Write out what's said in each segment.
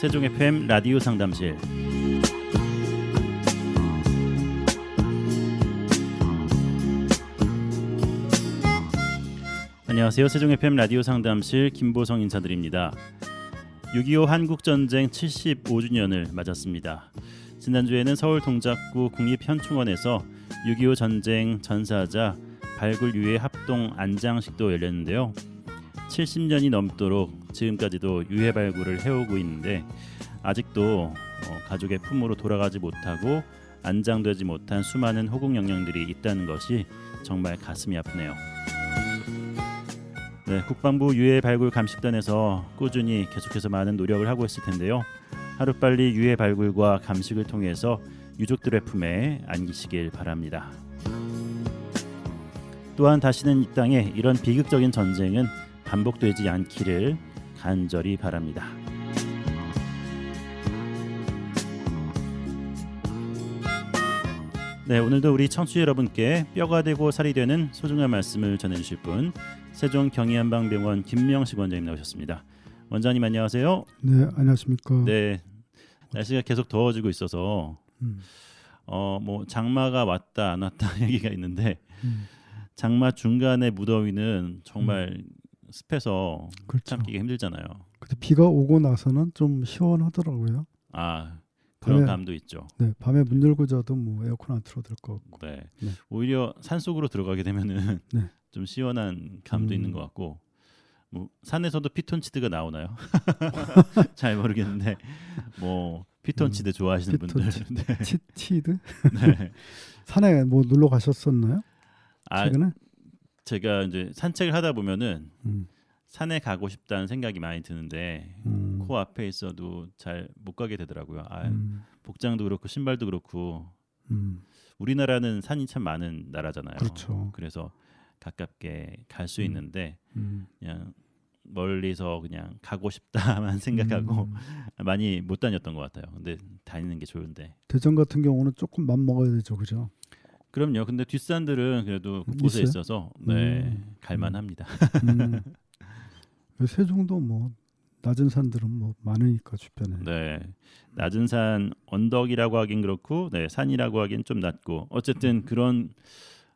세종 FM 라디오 상담실. 안녕하세요. 세종 FM 라디오 상담실 김보성 인사드립니다. 6.25 한국전쟁 75주년을 맞았습니다. 지난주에는 서울 동작구 국립현충원에서 6.25 전쟁 전사자 발굴 유해 합동 안장식도 열렸는데요. 70년이 넘도록 지금까지도 유해 발굴을 해오고 있는데 아직도 어, 가족의 품으로 돌아가지 못하고 안장되지 못한 수많은 호국 영령들이 있다는 것이 정말 가슴이 아프네요. 네, 국방부 유해 발굴 감식단에서 꾸준히 계속해서 많은 노력을 하고 있을 텐데요. 하루빨리 유해 발굴과 감식을 통해서 유족들의 품에 안기시길 바랍니다. 또한 다시는 이 땅에 이런 비극적인 전쟁은 반복되지 않기를 간절히 바랍니다. 네, 오늘도 우리 청취자 여러분께 뼈가 되고 살이 되는 소중한 말씀을 전해주실 분 세종 경희한방병원 김명식 원장님 나오셨습니다. 원장님 안녕하세요. 네, 안녕하십니까. 네, 날씨가 계속 더워지고 있어서 음, 어뭐 장마가 왔다 안 왔다 얘기가 있는데 음, 장마 중간에 무더위는 정말 습해서 그렇죠. 참기가 힘들잖아요. 근데 비가 오고 나서는 좀 시원하더라고요. 아 그런 밤에- 감도 있죠. 네, 밤에 문 열고 자도 뭐 에어컨 안 틀어도 될 것 같고. 네. 네. 오히려 산 속으로 들어가게 되면은 네. 좀 시원한 감도 음. 있는 것 같고 뭐 산에서도 피톤치드가 나오나요? 잘 모르겠는데 뭐 피톤치드 좋아하시는 분들 피톤치드. 네. 치, 치드? 네. 산에 뭐 놀러 가셨었나요? 아 최근에? 제가 이제 산책을 하다 보면은 음, 산에 가고 싶다는 생각이 많이 드는데 음, 코 앞에 있어도 잘 못 가게 되더라고요. 아, 음, 복장도 그렇고 신발도 그렇고 음, 우리나라는 산이 참 많은 나라잖아요. 그렇죠. 그래서 가깝게 갈수 음. 있는데 음, 그냥 멀리서 그냥 가고 싶다만 생각하고 음, 많이 못 다녔던 것 같아요. 근데 다니는 게 좋은데. 대전 같은 경우는 조금 맘 먹어야 되죠, 그죠? 그럼요. 근데 뒷산들은 그래도 곳곳에 있어요? 있어서 네 음. 갈만합니다. 음, 세종도 뭐 낮은 산들은 뭐 많으니까 주변에. 네 낮은 산 언덕이라고 하긴 그렇고 네 산이라고 하긴 좀 낮고 음. 어쨌든 그런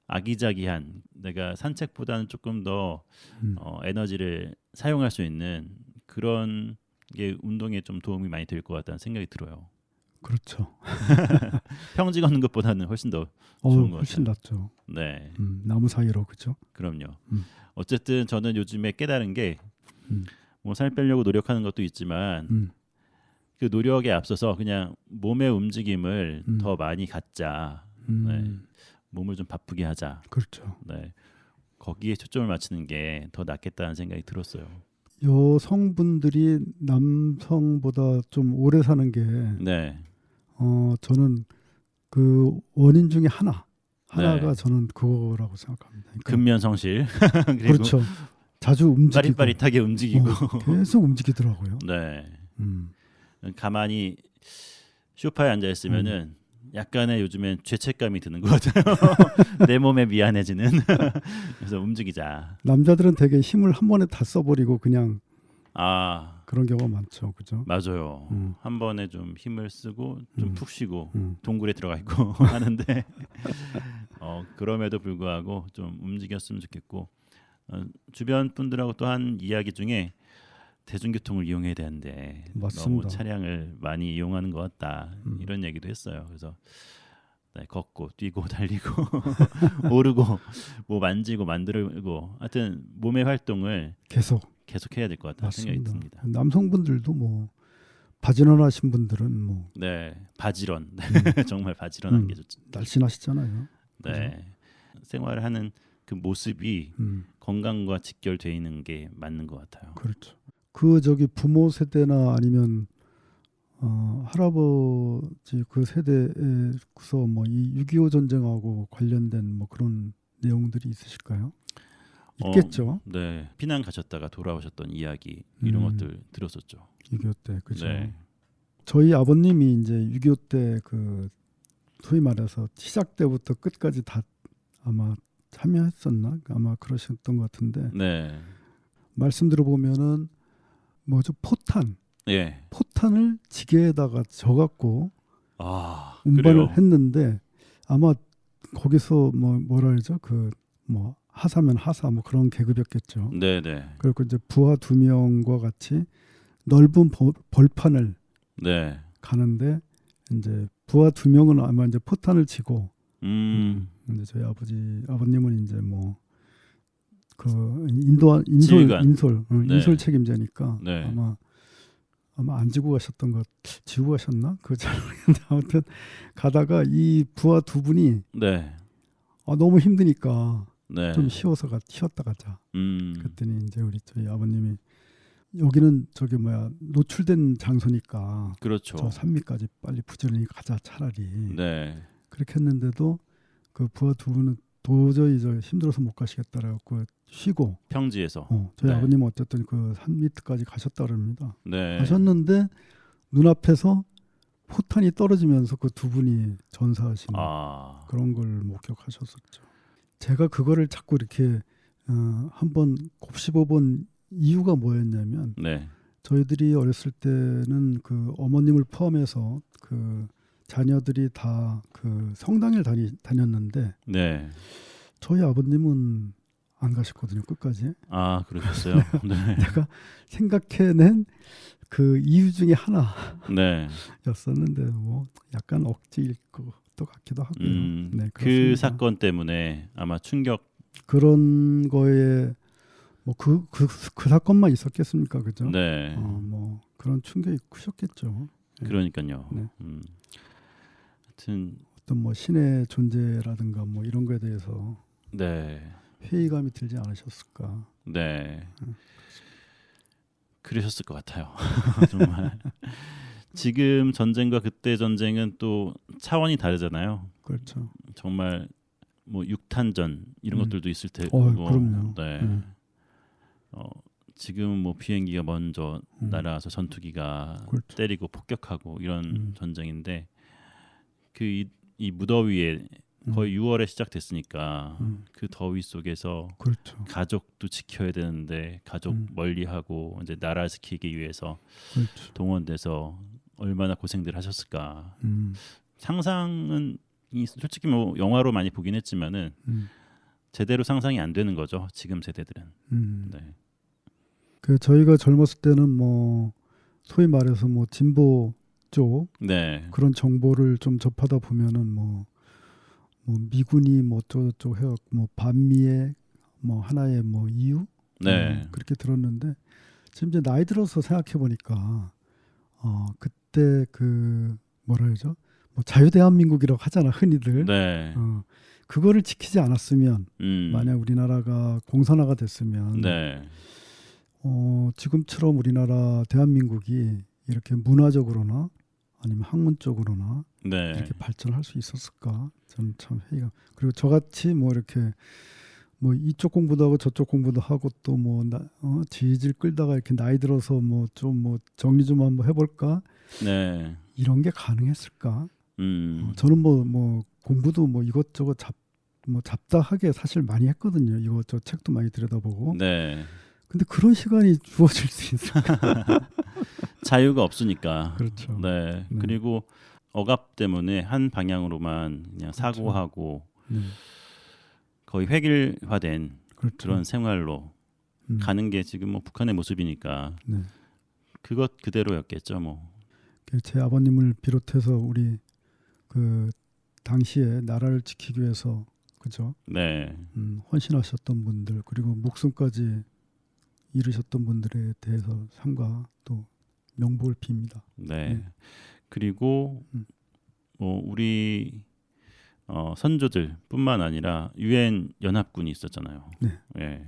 아기자기한 내가 산책보다는 조금 더 음, 어, 에너지를 사용할 수 있는 그런 게 운동에 좀 도움이 많이 될 것 같다는 생각이 들어요. 그렇죠. 평지 걷는 것보다는 훨씬 더 어, 좋은 것 훨씬 같아요. 낫죠. 네. 음, 나무 사이로 그죠? 그럼요. 음. 어쨌든 저는 요즘에 깨달은 게 음. 뭐살 빼려고 노력하는 것도 있지만 음, 그 노력에 앞서서 그냥 몸의 움직임을 음. 더 많이 갖자. 음, 네. 몸을 좀 바쁘게 하자. 그렇죠. 네. 거기에 초점을 맞추는 게 더 낫겠다는 생각이 들었어요. 여성분들이 남성보다 좀 오래 사는 게 네. 어, 저는 그 원인 중에 하나 하나가 네. 저는 그거라고 생각합니다. 그러니까 근면성실 그렇죠. 자주 움직이고 빠릿빠릿하게 움직이고 어, 계속 움직이더라고요. 네. 음, 가만히 소파에 앉아 있으면은 음. 약간의 요즘엔 죄책감이 드는 것 같아요. 내 몸에 미안해지는. 그래서 움직이자. 남자들은 되게 힘을 한 번에 다 써버리고 그냥 아 그런 경우가 많죠, 그죠? 맞아요. 음. 한 번에 좀 힘을 쓰고 좀 음. 푹 쉬고 음, 동굴에 들어가 있고 하는데 어, 그럼에도 불구하고 좀 움직였으면 좋겠고 어, 주변 분들하고 또 한 이야기 중에 대중교통을 이용해야 되는데 너무 맞습니다. 차량을 많이 이용하는 것 같다 음. 이런 얘기도 했어요. 그래서 네, 걷고 뛰고 달리고 오르고 뭐 만지고 만들고 하여튼 몸의 활동을 계속 계속 해야 될 것 같다는 생각이. 듭니다. 남성분들도 뭐 바지런 하신 분들은 뭐 네, 바지런 음. 정말 바지런한 음. 게 좋죠. 날씬하시잖아요. 네, 생활을 하는 그 모습이 음, 건강과 직결돼 있는 게 맞는 것 같아요. 그렇죠. 그 저기 부모 세대나 아니면 어, 할아버지 그 세대에서 뭐 이 6.25 전쟁하고 관련된 뭐 그런 내용들이 있으실까요? 어, 있겠죠. 네, 피난 가셨다가 돌아오셨던 이야기 이런 음. 것들 들었었죠. 6.25 때 그죠. 네, 저희 아버님이 이제 6.25 때 그 소위 말해서 시작 때부터 끝까지 다 아마 참여했었나 아마 그러셨던 것 같은데 네, 말씀 들어보면은 뭐죠 포탄 예. 포탄을 지게에다가 져갖고 아, 운반을 그래요. 했는데 아마 거기서 뭐 뭐라 그러죠 그 뭐 하사면 하사 뭐 그런 계급이었겠죠. 네, 네. 그리고 이제 부하 두 명과 같이 넓은 벌- 벌판을 네. 가는데 이제 부하 두 명은 아마 이제 포탄을 치고 음. 이제 저희 아버지 아버님은 이제 뭐 그 인도 인솔 지휘관. 인솔 어, 네. 인솔 책임자니까 네. 아마 아마 안 지고 가셨던 것 지고 가셨나 그잘 모르겠는데 아무튼 가다가 이 부하 두 분이 네. 아, 너무 힘드니까 네. 좀 쉬어서 가 쉬었다 가자 음. 그랬더니 이제 우리 저희 아버님이 여기는 저기 뭐야 노출된 장소니까 그렇죠. 저 산미까지 빨리 부지런히 가자 차라리 네. 그렇게 했는데도 그 부하 두 분은 도저히 저 힘들어서 못 가시겠다라고 쉬고 평지에서. 어, 저희 네. 아버님 은 어쨌든 그 산 밑까지 가셨다 그럽니다. 네. 가셨는데 눈앞에서 포탄이 떨어지면서 그 두 분이 전사하신 아. 그런 걸 목격하셨었죠. 제가 그거를 자꾸 이렇게 어, 한번 곱씹어본 이유가 뭐였냐면 네. 저희들이 어렸을 때는 그 어머님을 포함해서 그 자녀들이 다 그 성당을 다니, 다녔는데 네. 저희 아버님은 안 가셨거든요 끝까지. 아, 그러셨어요. 네. 제가 생각해낸 그 이유 중에 네. 하나였었는데 뭐 약간 억지일 것도 같기도 하고요. 음. 네, 그. 사건 때문에 아마 충격 그런 거에 뭐그그 그 사건만 있었겠습니까, 그죠? 네. 어, 뭐 그런 충격이 크셨겠죠. 네. 그러니까요. 네. 음. 하여튼 어떤 뭐 신의 존재라든가 뭐 이런 거에 대해서 네. 회의감이 들지 않으셨을까? 네. 음. 그러셨을 것 같아요. 정말. 지금 전쟁과 그때 전쟁은 또 차원이 다르잖아요. 그렇죠. 정말 뭐 육탄전 이런 음. 것들도 있을 테고. 어, 그럼요. 네. 네. 어, 지금은 뭐 비행기가 먼저 음. 날아와서 전투기가 그렇죠. 때리고 폭격하고 이런 음. 전쟁인데 그이 무더위에 거의 6월에 시작됐으니까 음, 그 더위 속에서 그렇죠. 가족도 지켜야 되는데 가족 음. 멀리하고 이제 나라 지키기 위해서 그렇죠. 동원돼서 얼마나 고생들 하셨을까 음, 상상은 이 솔직히 뭐 영화로 많이 보긴 했지만은 음, 제대로 상상이 안 되는 거죠 지금 세대들은 음. 네. 그 저희가 젊었을 때는 뭐 소위 말해서 뭐 진보 쪽 네. 그런 정보를 좀 접하다 보면은 뭐, 뭐 미군이 뭐 어쩌고저쩌고 해갖고 뭐 반미의 뭐 하나의 뭐 이유 네. 음, 그렇게 들었는데 지금 이제 나이 들어서 생각해 보니까 어 그 때 그 뭐라 그러죠 뭐 자유 대한민국이라고 하잖아 흔히들 네. 어 그거를 지키지 않았으면 음. 만약 우리나라가 공산화가 됐으면 네. 어 지금처럼 우리나라 대한민국이 이렇게 문화적으로나 아니면 학문적으로나 네. 이렇게 발전할 수 있었을까? 저는 참 회의가 그리고 저같이 뭐 이렇게 뭐 이쪽 공부도 하고 저쪽 공부도 하고 또뭐 어, 지질 끌다가 이렇게 나이 들어서 뭐 좀뭐 정리 좀 한번 해볼까 네. 이런 게 가능했을까? 음. 어, 저는 뭐뭐 공부도 뭐 이것저것 잡 뭐 잡다하게 사실 많이 했거든요. 이것저 책도 많이 들여다보고. 네. 근데 그런 시간이 주어질 수 있을까? 자유가 없으니까. 그렇죠. 네. 네. 그리고 억압 때문에 한 방향으로만 그냥 그렇죠. 사고하고 네, 거의 획일화된 그렇죠. 그런 생활로 음, 가는 게 지금 뭐 북한의 모습이니까 네. 그것 그대로였겠죠 뭐. 그제 아버님을 비롯해서 우리 그 당시에 나라를 지키기 위해서 그죠 네. 음, 헌신하셨던 분들 그리고 목숨까지 잃으셨던 분들에 대해서 상과 또 명복을 빕니다. 네. 네. 그리고 음. 뭐 우리 어, 선조들뿐만 아니라 유엔 연합군이 있었잖아요. 네. 예.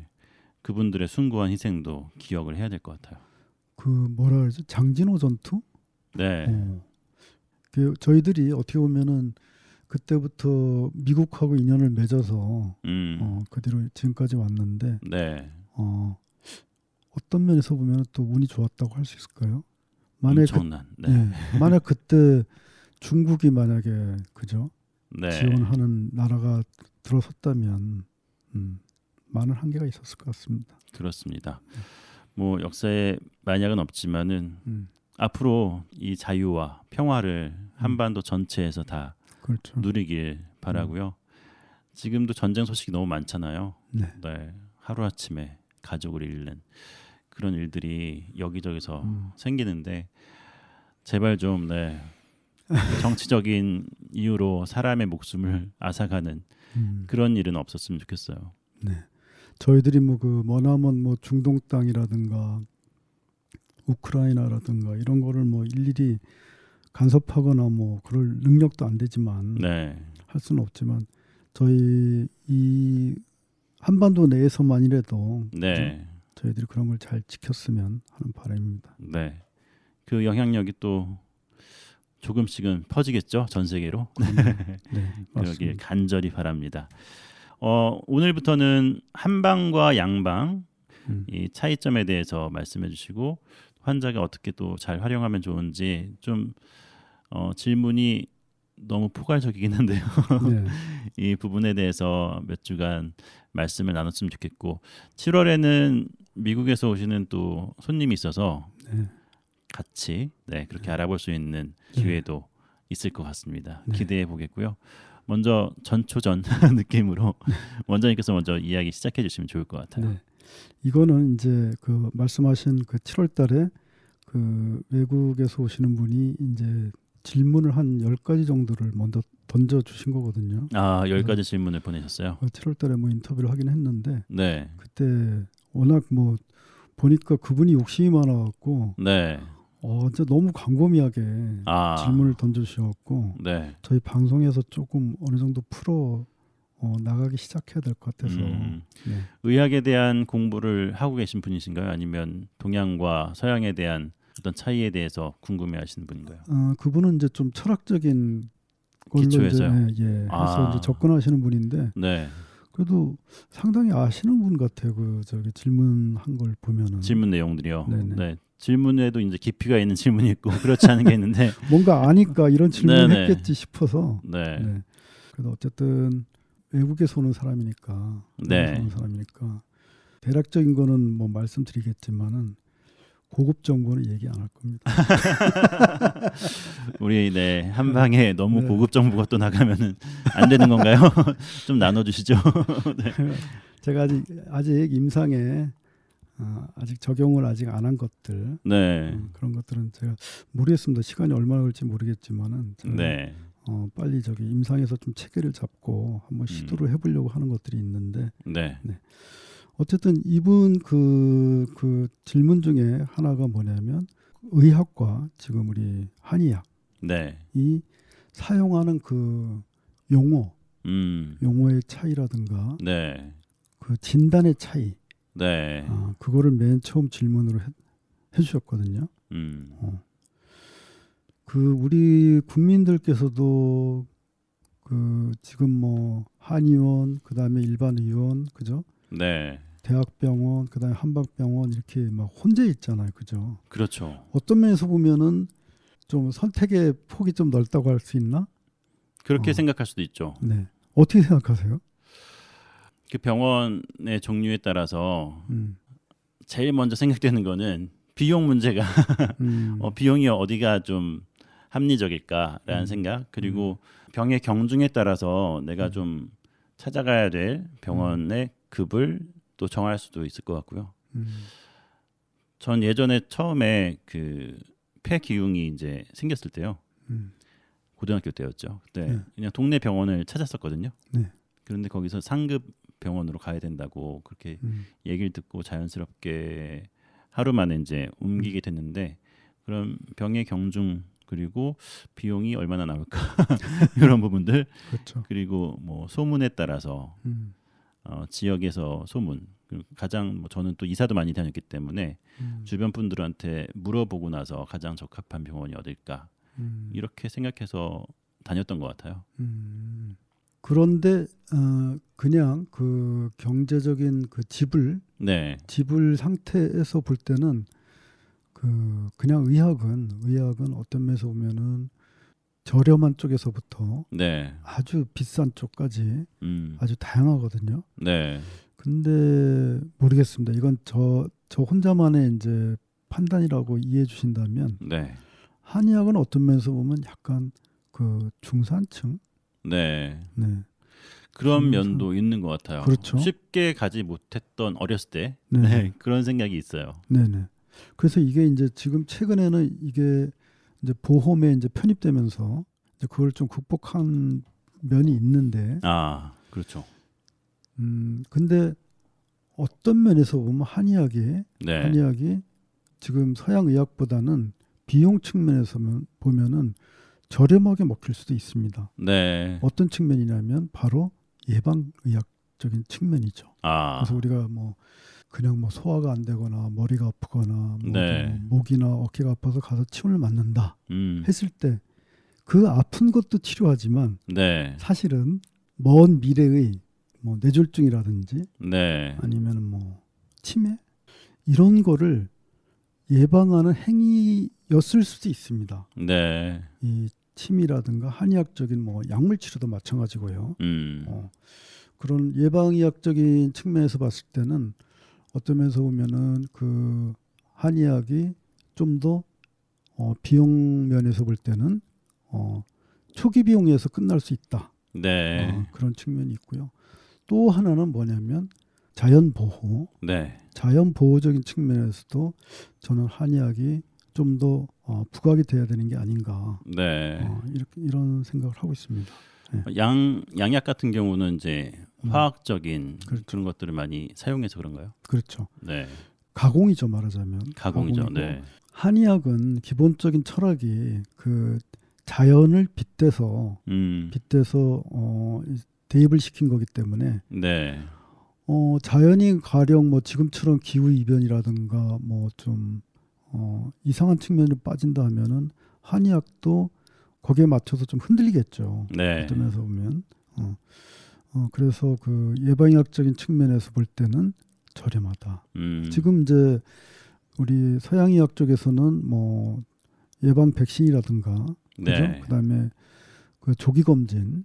그분들의 숭고한 희생도 기억을 해야 될 것 같아요. 그 뭐라 그러죠 장진호 전투? 네. 어. 그 저희들이 어떻게 보면은 그때부터 미국하고 인연을 맺어서 음. 어, 그 뒤로 지금까지 왔는데 네. 어, 어떤 면에서 보면 또 운이 좋았다고 할 수 있을까요? 만약 그. 네. 예, 만약 그때 중국이 만약에 그죠 네. 지원하는 나라가 들어섰다면 음, 많은 한계가 있었을 것 같습니다. 그렇습니다. 뭐 역사에 만약은 없지만은 음, 앞으로 이 자유와 평화를 한반도 전체에서 다 그렇죠. 누리길 바라고요. 지금도 전쟁 소식이 너무 많잖아요. 네. 네, 하루 아침에 가족을 잃는 그런 일들이 여기저기서 음. 생기는데 제발 좀 네, 정치적인 이유로 사람의 목숨을 앗아가는 음. 그런 일은 없었으면 좋겠어요. 네. 저희들이 뭐 그 머나먼 뭐 중동 땅이라든가 우크라이나라든가 이런 거를 뭐 일일이 간섭하거나 뭐 그럴 능력도 안 되지만 네, 할 수는 없지만 저희 이 한반도 내에서만이라도 네, 저희들이 그런 걸 잘 지켰으면 하는 바람입니다. 네. 그 영향력이 또 조금씩은 퍼지겠죠 전 세계로. 네, 그러길. 간절히 바랍니다. 어, 오늘부터는 한방과 양방 음. 이 차이점에 대해서 말씀해 주시고 환자가 어떻게 또 잘 활용하면 좋은지 좀 어, 질문이 너무 포괄적이긴 한데요. 네, 이 부분에 대해서 몇 주간 말씀을 나눴으면 좋겠고 7월에는 미국에서 오시는 또 손님이 있어서 네. 같이 네, 그렇게 알아볼 수 있는 네. 기회도 있을 것 같습니다. 네. 기대해 보겠고요. 먼저 전초전 느낌으로 원장님께서 먼저 이야기 시작해 주시면 좋을 것 같아요. 네. 이거는 이제 그 말씀하신 그 7월 달에 그 외국에서 오시는 분이 이제 질문을 한 10가지 정도를 먼저 던져 주신 거거든요. 아, 열 가지 질문을 보내셨어요. 그 7월 달에 뭐 인터뷰를 하긴 했는데 네. 그때 워낙 뭐 보니까 그분이 욕심이 많아 갖고 네. 어 진짜 너무 광범위하게 아. 질문을 던져 주셔 갖고 네. 저희 방송에서 조금 어느 정도 풀어 어, 나가기 시작해야 될 것 같아서 음, 네. 의학에 대한 공부를 하고 계신 분이신가요? 아니면 동양과 서양에 대한 어떤 차이에 대해서 궁금해하시는 분인가요? 어, 그분은 이제 좀 철학적인 걸로 기초에서요? 이제 예, 예, 해서 아. 이제 접근하시는 분인데 네. 그래도 상당히 아시는 분 같아요. 그 저기 질문한 걸 보면은 질문 내용들이요. 네네. 네. 질문에도 이제 깊이가 있는 질문이 있고 그렇지 않은 게 있는데 뭔가 아니까 이런 질문을 네네. 했겠지 싶어서 네. 네. 그래도 어쨌든 외국에서 오는 사람이니까 네. 오는 사람이니까 대략적인 거는 뭐 말씀드리겠지만은 고급 정보는 얘기 안 할 겁니다. 우리 네, 한 방에 너무 네. 고급 정보가 또 나가면은 안 되는 건가요? 좀 나눠 주시죠. 제가 아직 아직 임상에 어, 아직 적용을 아직 안 한 것들 네. 어, 그런 것들은 제가 모르겠습니다. 시간이 얼마나 걸릴지 모르겠지만은 네. 어, 빨리 저기 임상에서 좀 체계를 잡고 음. 한번 시도를 해보려고 하는 것들이 있는데 네. 어쨌든 이분 그, 그 질문 중에 하나가 뭐냐면 의학과 지금 우리 한의학이 네. 사용하는 그 용어, 음. 용어의 차이라든가 네. 그 진단의 차이, 네. 아, 그거를 맨 처음 질문으로 해, 해 주셨거든요. 음. 어. 그 우리 국민들께서도 그 지금 뭐 한의원, 그 다음에 일반 의원, 그죠? 네. 대학병원, 그다음에 한방병원 이렇게 막 혼재 있잖아요, 그죠? 그렇죠. 어떤 면에서 보면은 좀 선택의 폭이 좀 넓다고 할 수 있나? 그렇게 어. 생각할 수도 있죠. 네. 어떻게 생각하세요? 그 병원의 종류에 따라서 음, 제일 먼저 생각되는 거는 비용 문제가 음, 어, 비용이 어디가 좀 합리적일까라는 음. 생각 그리고 병의 경중에 따라서 내가 음. 좀 찾아가야 될 병원의 급을 또 정할 수도 있을 것 같고요. 음, 전 예전에 처음에 그 폐기흉이 이제 생겼을 때요. 음, 고등학교 때였죠. 그때 네. 그냥 동네 병원을 찾았었거든요. 네. 그런데 거기서 상급 병원으로 가야 된다고 그렇게 음, 얘기를 듣고 자연스럽게 하루 만에 이제 옮기게 됐는데 그럼 병의 경중 그리고 비용이 얼마나 나올까? 이런 부분들. 그렇죠. 그리고 뭐 소문에 따라서 음, 어, 지역에서 소문 가장 뭐 저는 또 이사도 많이 다녔기 때문에 음, 주변 분들한테 물어보고 나서 가장 적합한 병원이 어딜까? 음, 이렇게 생각해서 다녔던 것 같아요. 음. 그런데 어, 그냥 그 경제적인 그 지불 네, 지불 상태에서 볼 때는 그 그냥 의학은 의학은 어떤 면에서 보면은 저렴한 쪽에서부터 네, 아주 비싼 쪽까지 음, 아주 다양하거든요. 네, 근데 모르겠습니다. 이건 저저 혼자만의 이제 판단이라고 이해해 주신다면 네. 한의학은 어떤 면에서 보면 약간 그 중산층, 네. 네, 그런 면도 있는 것 같아요. 그렇죠. 쉽게 가지 못했던 어렸을 때 네. 네, 그런 생각이 있어요. 네네. 그래서 이게 이제 지금 최근에는 이게 이제 보험에 이제 편입되면서 이제 그걸 좀 극복한 면이 있는데, 아, 그렇죠. 음 근데 어떤 면에서 보면 한의학이 네. 한의학이 지금 서양 의학보다는 비용 측면에서 면- 보면은 저렴하게 먹힐 수도 있습니다. 네. 어떤 측면이냐면 바로 예방 의학적인 측면이죠. 아, 그래서 우리가 뭐 그냥 뭐 소화가 안 되거나 머리가 아프거나 뭐 네. 뭐 목이나 어깨가 아파서 가서 침을 맞는다 음. 했을 때 그 아픈 것도 치료하지만 네. 사실은 먼 미래의 뭐 뇌졸중이라든지 네. 아니면 뭐 치매 이런 거를 예방하는 행위였을 수도 있습니다. 네. 이 침이라든가 한의학적인 뭐 약물 치료도 마찬가지고요. 음. 어, 그런 예방의학적인 측면에서 봤을 때는 어떤 면에서 보면은 그 한의학이 좀 더 어, 비용 면에서 볼 때는 어, 초기 비용에서 끝날 수 있다. 네. 어, 그런 측면이 있고요. 또 하나는 뭐냐면 자연 보호, 네. 자연 보호적인 측면에서도 저는 한의학이 좀더 어, 부각이 돼야 되는 게 아닌가 네. 어, 이렇게 이런 생각을 하고 있습니다. 양 양약 같은 경우는 이제 음. 화학적인 그렇죠. 그런 것들을 많이 사용해서 그런가요? 그렇죠. 네. 가공이죠 말하자면 가공이죠. 가공이고 네. 한의학은 기본적인 철학이 그 자연을 빗대서 음. 빗대서 어, 이- 대입을 시킨 거기 때문에 네. 어, 자연이 가령 뭐 지금처럼 기후 이변이라든가 뭐 좀 어, 이상한 측면으로 빠진다 하면은 한의학도 거기에 맞춰서 좀 흔들리겠죠. 네. 어떤 면에서 보면 어, 어, 그래서 그 예방의학적인 측면에서 볼 때는 저렴하다. 음. 지금 이제 우리 서양의학 쪽에서는 뭐 예방 백신이라든가 그죠? 네. 그다음에 그 조기 검진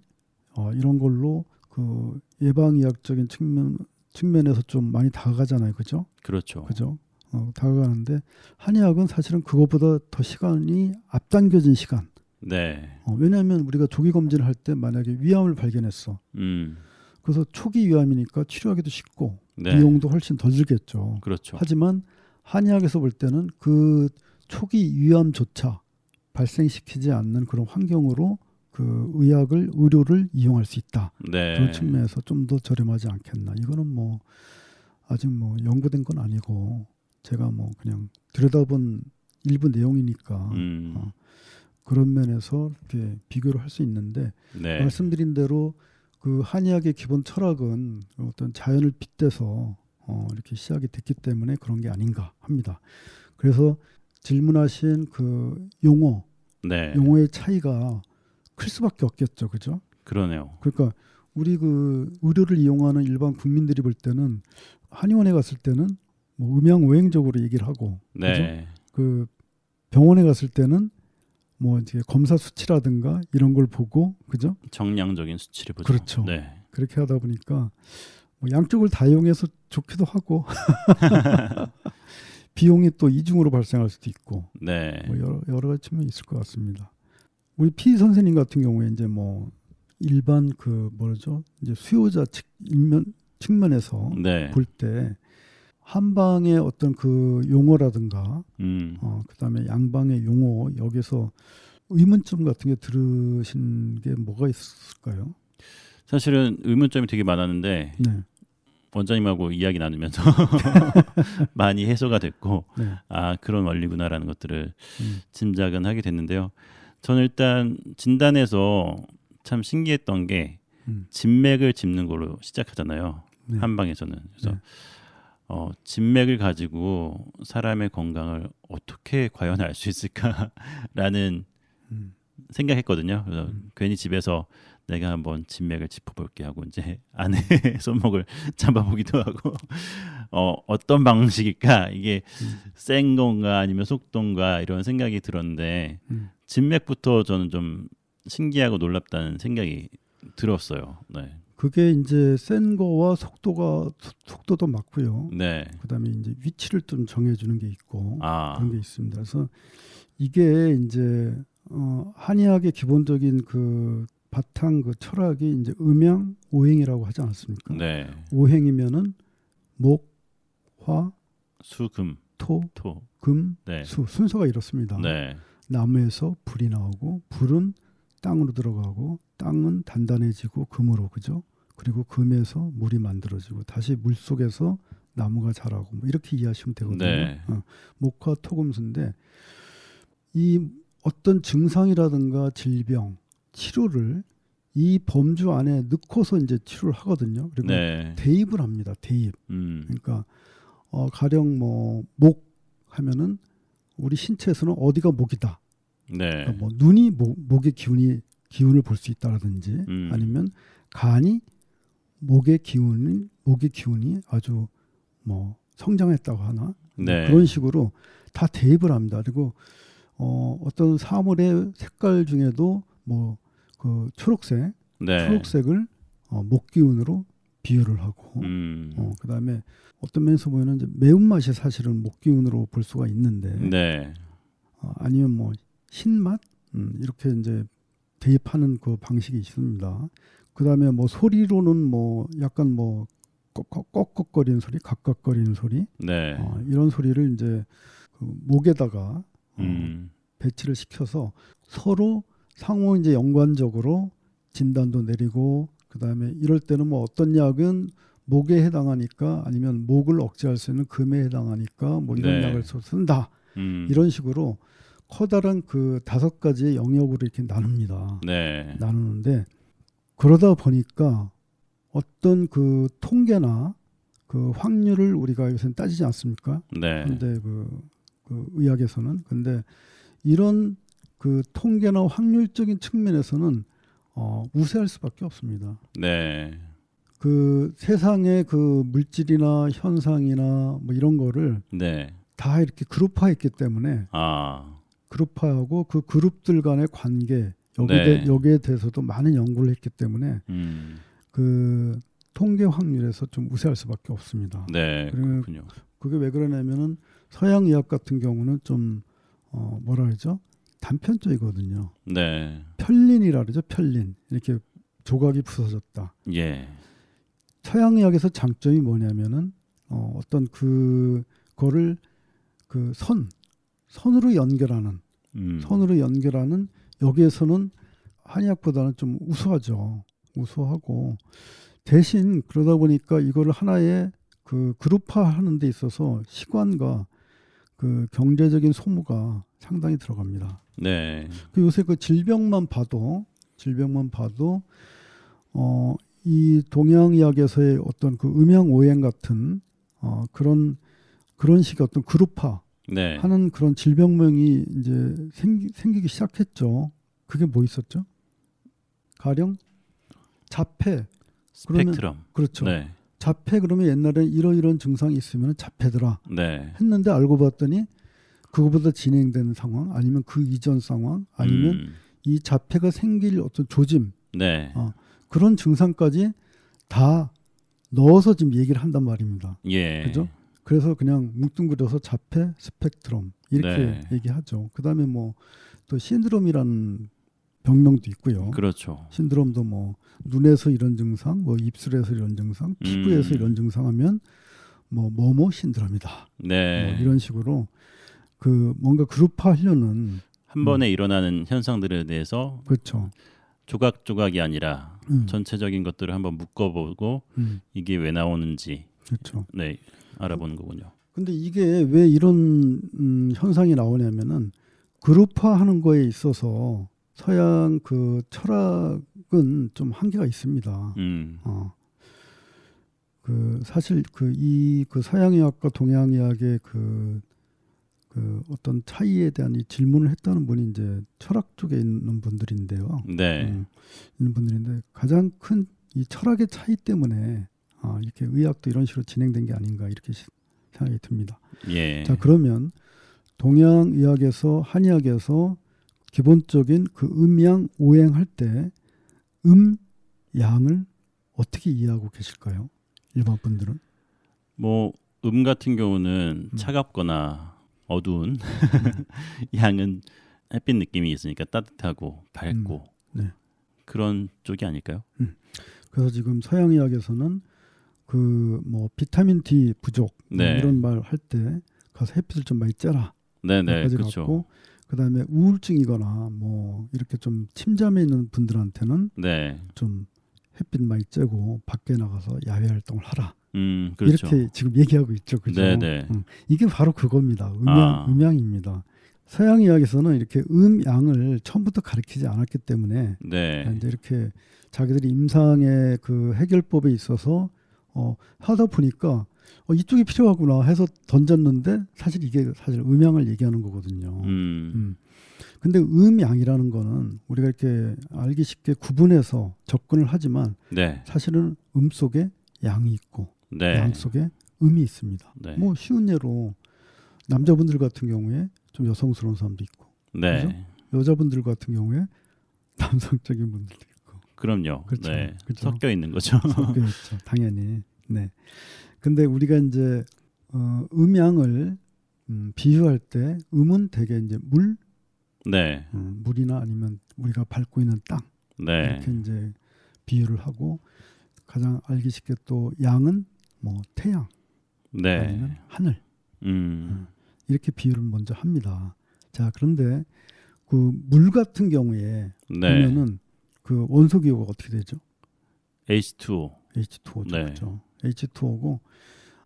어, 이런 걸로 그 예방의학적인 측면 측면에서 좀 많이 다가가잖아요, 그죠? 그렇죠. 그죠? 어, 다가가는데 한의학은 사실은 그거보다 더 시간이 앞당겨진 시간. 네. 어, 왜냐하면 우리가 조기 검진을 할 때 만약에 위암을 발견했어. 음. 그래서 초기 위암이니까 치료하기도 쉽고 네. 비용도 훨씬 덜 들겠죠. 그렇죠. 하지만 한의학에서 볼 때는 그 초기 위암조차 발생시키지 않는 그런 환경으로 그 의학을 의료를 이용할 수 있다. 네. 그런 측면에서 좀 더 저렴하지 않겠나. 이거는 뭐 아직 뭐 연구된 건 아니고 제가 뭐 그냥 들여다본 일부 내용이니까 음. 어, 그런 면에서 이렇게 비교를 할 수 있는데 네. 말씀드린 대로 그 한의학의 기본 철학은 어떤 자연을 빗대서 어, 이렇게 시작이 됐기 때문에 그런 게 아닌가 합니다. 그래서 질문하신 그 용어, 네. 용어의 차이가 클 수밖에 없겠죠, 그죠? 그러네요. 그러니까 우리 그 의료를 이용하는 일반 국민들이 볼 때는 한의원에 갔을 때는 뭐 음양오행적으로 얘기를 하고 네. 그 병원에 갔을 때는 뭐 이제 검사 수치라든가 이런 걸 보고 그죠? 정량적인 수치를 보죠. 그렇죠. 네. 그렇게 하다 보니까 뭐 양쪽을 다 이용해서 좋기도 하고 비용이 또 이중으로 발생할 수도 있고 네. 뭐 여러, 여러 가지 측면이 있을 것 같습니다. 우리 피 선생님 같은 경우에 이제 뭐 일반 그 뭐죠 이제 수요자 측 일면 측면에서 네. 볼때 한방의 어떤 그 용어라든가 음. 어 그다음에 양방의 용어 여기서 의문점 같은 게 들으신 게 뭐가 있을까요? 사실은 의문점이 되게 많았는데 네, 원장님하고 이야기 나누면서 많이 해소가 됐고 네, 아 그런 원리구나라는 것들을 음, 짐작은 하게 됐는데요. 저는 일단 진단에서 참 신기했던 게 음, 진맥을 짚는 걸로 시작하잖아요. 네. 한방에서는 그래서 네. 어, 진맥을 가지고 사람의 건강을 어떻게 과연 알 수 있을까라는 음, 생각했거든요. 그래서 음. 괜히 집에서 내가 한번 진맥을 짚어볼게 하고 이제 아내 손목을 잡아보기도 하고 어, 어떤 방식일까 이게 음. 센 건가 아니면 속도인가 이런 생각이 들었는데 음. 진맥부터 저는 좀 신기하고 놀랍다는 생각이 들었어요. 네. 그게 이제 센 거와 속도가 속- 속도도 맞고요. 네. 그다음에 이제 위치를 좀 정해주는 게 있고 아. 그런 게 있습니다. 그래서 이게 이제 어, 한의학의 기본적인 그 바탕 그 철학이 이제 음양 오행이라고 하지 않았습니까? 네. 오행이면은 목, 화, 수 금 토, 토. 금, 네. 수 순서가 이렇습니다. 네. 나무에서 불이 나오고 불은 땅으로 들어가고 땅은 단단해지고 금으로 그죠? 그리고 금에서 물이 만들어지고 다시 물 속에서 나무가 자라고 뭐 이렇게 이해하시면 되거든요. 네. 어, 목화 토금수인데 이 어떤 증상이라든가 질병 치료를 이 범주 안에 넣고서 이제 치료를 하거든요. 그리고 네. 대입을 합니다. 대입. 음. 그러니까 어, 가령 뭐 목 하면은 우리 신체에서는 어디가 목이다. 네. 그러니까 뭐 눈이 목, 목의 기운이 기운을 볼 수 있다라든지 음. 아니면 간이 목의 기운이 목의 기운이 아주 뭐 성장했다고 하나 네. 그런 식으로 다 대입을 합니다. 그리고 어, 어떤 사물의 색깔 중에도 뭐 그 초록색 네. 초록색을 어, 목 기운으로 비유를 하고 음. 어, 그다음에 어떤 면에서 보면은 이제 매운맛이 사실은 목 기운으로 볼 수가 있는데 네. 어, 아니면 뭐 신맛 음, 이렇게 이제 대입하는 그 방식이 있습니다. 그다음에 뭐 소리로는 뭐 약간 뭐 꺽꺽- 꺽꺽거리는 소리, 각각거리는 소리 네. 어, 이런 소리를 이제 그 목에다가 어, 음. 배치를 시켜서 서로 상호 이제 연관적으로 진단도 내리고 그다음에 이럴 때는 뭐 어떤 약은 목에 해당하니까 아니면 목을 억제할 수 있는 금에 해당하니까 뭐 이런 네. 약을 써- 쓴다 음. 이런 식으로 커다란 그 다섯 가지의 영역으로 이렇게 나눕니다. 네. 나누는데 그러다 보니까 어떤 그 통계나 그 확률을 우리가 요새 따지지 않습니까? 네. 근데 그, 그 의학에서는 근데 이런 그 통계나 확률적인 측면에서는 어, 우세할 수밖에 없습니다. 네. 그 세상의 그 물질이나 현상이나 뭐 이런 거를 네. 다 이렇게 그룹화했기 때문에 아. 그룹화하고 그 그룹들 간의 관계 여기에, 네. 대, 여기에 대해서도 많은 연구를 했기 때문에 음. 그 통계 확률에서 좀 우세할 수밖에 없습니다. 네. 그렇군요. 그게 왜 그러냐면은 서양 의학 같은 경우는 좀 어, 뭐라 그러죠? 단편적이거든요. 네. 편린이라 그러죠. 편린. 이렇게 조각이 부서졌다. 예. 서양 의학에서 장점이 뭐냐면은 어, 어떤 그 거를 그 선, 선으로 연결하는 음. 선으로 연결하는 여기에서는 한의학보다는 좀 우수하죠. 우수하고 대신 그러다 보니까 이거를 하나의 그 그룹화하는 데 있어서 시간과 그 경제적인 소모가 상당히 들어갑니다. 네. 그 요새 그 질병만 봐도 질병만 봐도 어 이 동양의학에서의 어떤 그 음양 오행 같은 어 그런 그런 식의 어떤 그룹화 네. 하는 그런 질병명이 이제 생기, 생기기 시작했죠. 그게 뭐 있었죠? 가령 자폐 그러면- 스펙트럼. 그렇죠. 네. 자폐 그러면 옛날에 이러이런 증상이 있으면 자폐더라 네. 했는데 알고 봤더니 그거보다 진행되는 상황 아니면 그 이전 상황 아니면 음. 이 자폐가 생길 어떤 조짐 네. 어. 그런 증상까지 다 넣어서 지금 얘기를 한단 말입니다. 예. 그죠? 그래서 그냥 뭉뚱그려서 자폐 스펙트럼 이렇게 네. 얘기하죠. 그다음에 뭐 또 신드롬이라는 병명도 있고요. 그렇죠. 신드롬도 뭐 눈에서 이런 증상, 뭐 입술에서 이런 증상, 피부에서 음. 이런 증상하면 뭐 뭐뭐 신드롬이다. 네. 뭐 이런 식으로 그 뭔가 그룹화하려는 한 번에 일어나는 현상들에 대해서 그렇죠. 조각 조각이 아니라 음, 전체적인 것들을 한번 묶어보고 음, 이게 왜 나오는지 그렇죠. 네 알아보는 거군요. 근데 이게 왜 이런 음, 현상이 나오냐면은 그룹화하는 거에 있어서 서양 그 철학은 좀 한계가 있습니다. 음. 어. 그 사실 그 이 그 서양의학과 동양의학의 그, 그 어떤 차이에 대한 이 질문을 했다는 분이 이제 철학 쪽에 있는 분들인데요. 네. 음, 있는 분들인데 가장 큰 이 철학의 차이 때문에 아, 이렇게 의학도 이런 식으로 진행된 게 아닌가 이렇게 시- 생각이 듭니다. 예. 자 그러면 동양 의학에서 한의학에서 기본적인 그 음양 오행할 때 음, 양을 어떻게 이해하고 계실까요? 일반 분들은 뭐 음 같은 경우는 음. 차갑거나 어두운 양은 햇빛 느낌이 있으니까 따뜻하고 밝고 음, 네. 그런 쪽이 아닐까요? 그래서 지금 서양 의학에서는 그 뭐 비타민 D 부족 뭐 네. 이런 말 할 때 가서 햇빛을 좀 많이 쬐라 네네 여기까지 그렇죠. 그다음에 우울증이거나 뭐 이렇게 좀 침잠에 있는 분들한테는 네, 좀 햇빛 많이 쬐고 밖에 나가서 야외 활동을 하라 음 그렇죠. 이렇게 지금 얘기하고 있죠, 그죠? 네네. 음, 이게 바로 그겁니다. 음양 아. 음양입니다. 서양의학에서는 이렇게 음양을 처음부터 가르치지 않았기 때문에 네, 이제 이렇게 자기들이 임상의 그 해결법에 있어서 어, 하다 보니까 어, 이쪽이 필요하구나 해서 던졌는데 사실 이게 사실 음양을 얘기하는 거거든요. 음, 음. 근데 음양이라는 거는 우리가 이렇게 알기 쉽게 구분해서 접근을 하지만 네, 사실은 음 속에 양이 있고 네, 양 속에 음이 있습니다. 네, 뭐 쉬운 예로 남자분들 같은 경우에 좀 여성스러운 사람도 있고. 네, 여자분들 같은 경우에 남성적인 분들도 그럼요. 그렇죠. 네, 그렇죠. 섞여 있는 거죠. 섞여 있죠. 당연히. 네. 근데 우리가 이제 어, 음양을 음, 비유할 때 음은 대개 이제 물, 네, 음, 물이나 아니면 우리가 밟고 있는 땅 네, 이렇게 이제 비유를 하고 가장 알기 쉽게 또 양은 뭐 태양 네, 아니면 하늘 음, 이렇게 비유를 먼저 합니다. 자 그런데 그 물 같은 경우에 네, 보면은 그 원소 기호가 어떻게 되죠? H2O, H2O죠. 네. 그렇죠. H2O고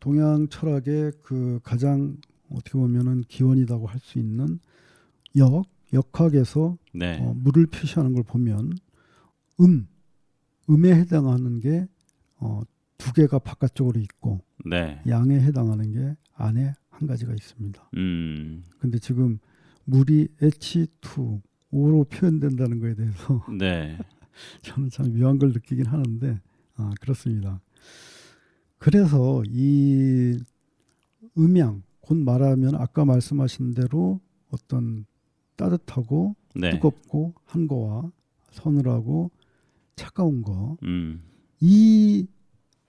동양 철학의 그 가장 어떻게 보면은 기원이라고 할 수 있는 역 역학에서 네, 어, 물을 표시하는 걸 보면 음 음에 해당하는 게 어, 두 개가 바깥쪽으로 있고 네, 양에 해당하는 게 안에 한 가지가 있습니다. 음, 근데 지금 물이 H2O로 표현된다는 거에 대해서 네, 저는 참 묘한 걸 느끼긴 하는데 아, 그렇습니다. 그래서 이 음양 곧 말하면 아까 말씀하신 대로 어떤 따뜻하고 네, 뜨겁고 한 거와 서늘하고 차가운 거 음, 이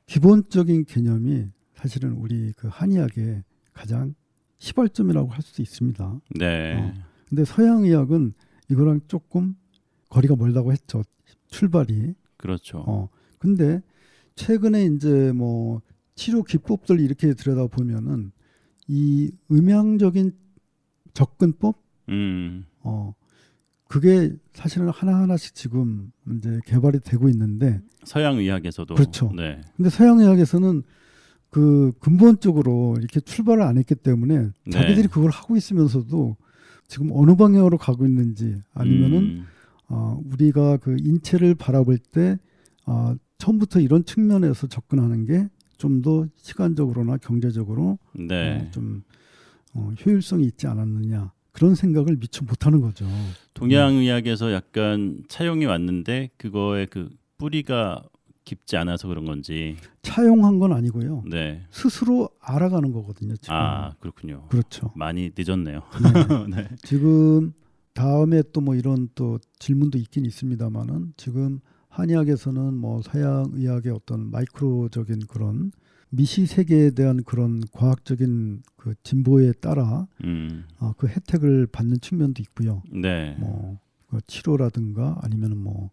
기본적인 개념이 사실은 우리 그 한의학의 가장 시발점이라고 할 수도 있습니다. 네, 어. 근데 서양 의학은 이거랑 조금 거리가 멀다고 했죠. 출발이. 그렇죠. 어. 근데 최근에 이제 뭐 치료 기법들 이렇게 들여다 보면은 이 음향적인 접근법 음, 어 그게 사실은 하나 하나씩 지금 이제 개발이 되고 있는데 서양 의학에서도 그렇죠. 네, 근데 서양 의학에서는 그 근본적으로 이렇게 출발을 안 했기 때문에 네. 자기들이 그걸 하고 있으면서도 지금 어느 방향으로 가고 있는지 아니면은 음, 어, 우리가 그 인체를 바라볼 때 어, 처음부터 이런 측면에서 접근하는 게 좀 더 시간적으로나 경제적으로 네, 어, 좀 어, 효율성이 있지 않았느냐 그런 생각을 미처 못하는 거죠. 동양 의학에서 약간 차용이 왔는데 그거의 그 뿌리가 깊지 않아서 그런 건지 차용한 건 아니고요. 네, 스스로 알아가는 거거든요. 지금. 아 그렇군요. 그렇죠. 많이 늦었네요. 네. 네, 지금 다음에 또 뭐 이런 또 질문도 있긴 있습니다만은 지금 한의학에서는 뭐 서양 의학의 어떤 마이크로적인 그런 미시 세계에 대한 그런 과학적인 그 진보에 따라 음, 어, 그 혜택을 받는 측면도 있고요. 네, 뭐 그 치료라든가 아니면은 뭐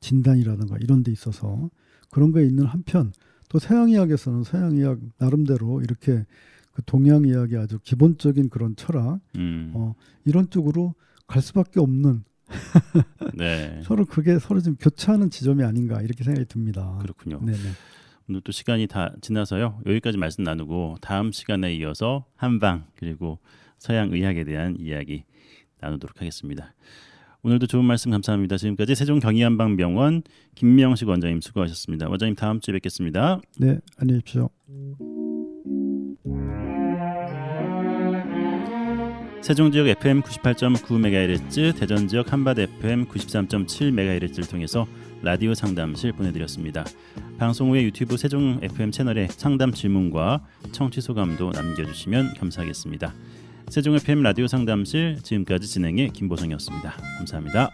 진단이라든가 이런 데 있어서 그런 거에 있는 한편 또 서양 의학에서는 서양 의학 나름대로 이렇게 그 동양 의학의 아주 기본적인 그런 철학 음, 어, 이런 쪽으로 갈 수밖에 없는 네, 서로 그게 서로 좀 교차하는 지점이 아닌가 이렇게 생각이 듭니다. 그렇군요. 네네. 오늘 또 시간이 다 지나서요. 여기까지 말씀 나누고 다음 시간에 이어서 한방 그리고 서양 의학에 대한 이야기 나누도록 하겠습니다. 오늘도 좋은 말씀 감사합니다. 지금까지 세종 경희한방병원 김명식 원장님 수고하셨습니다. 원장님 다음 주에 뵙겠습니다. 네, 안녕히 계십시오. 세종 지역 FM 98.9MHz, 대전 지역 한밭 FM 93.7MHz를 통해서 라디오 상담실 보내드렸습니다. 방송 후에 유튜브 세종 FM 채널에 상담 질문과 청취 소감도 남겨주시면 감사하겠습니다. 세종 FM 라디오 상담실 지금까지 진행해 김보성이었습니다. 감사합니다.